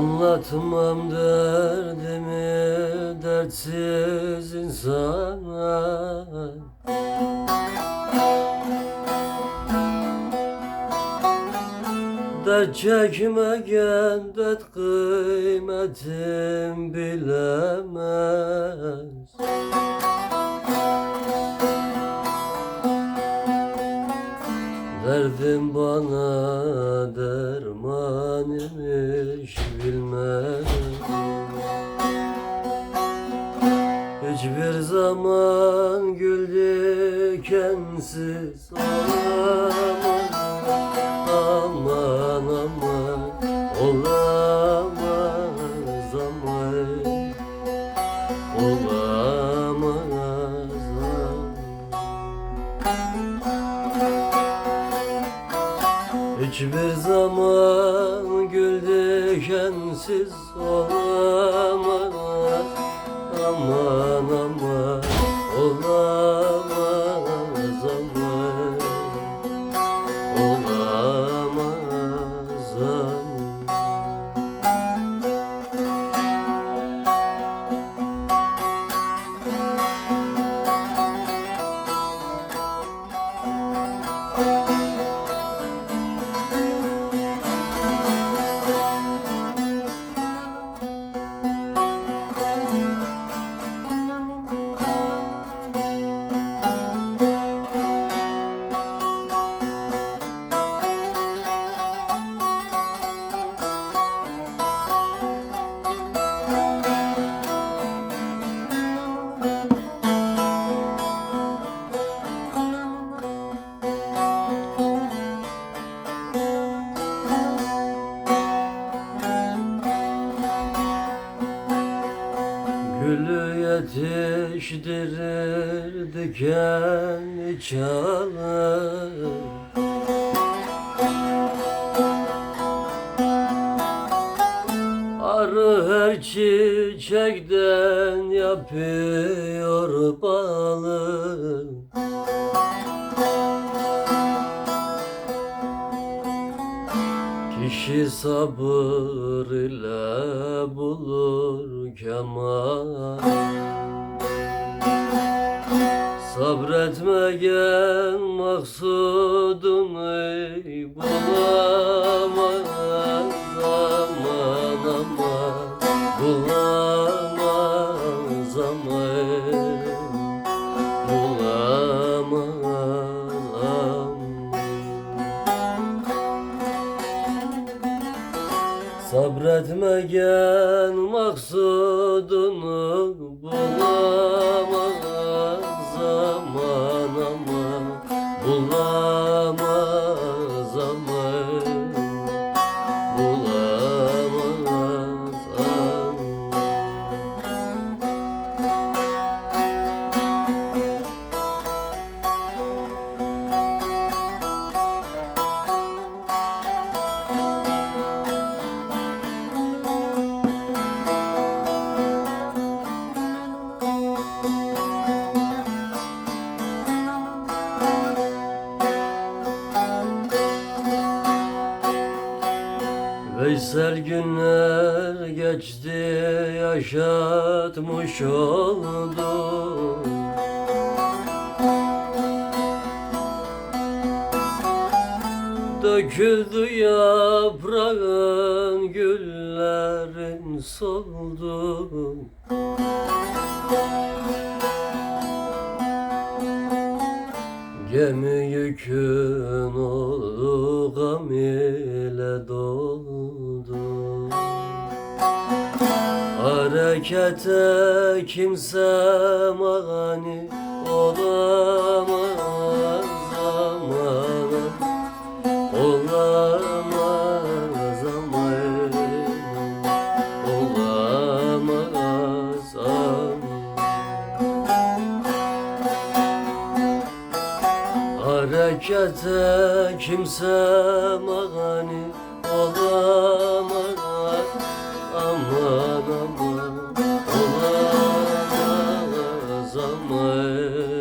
Anlatmam derdimi dertsiz insana. Dert çekmegen dert kıymetim bilemez. Derdim bana derman Hiçbir zaman güldükensiz olamaz yetiştirir diken çalar. Arı her çiçekten yapıyor balı Kişi sabır ile bulur kemal. Sabretmegen maksudunu bulamaz Sabretmegen maksudunu bulamaz günler geçti yaşatmış oldu Döküldü yaprağın güllerin soldu. Gemi yükün oldu gam ile doldu Harekete kimse mani olamaz aman Olamaz aman Olamaz aman Harekete kimse mani olamaz blood.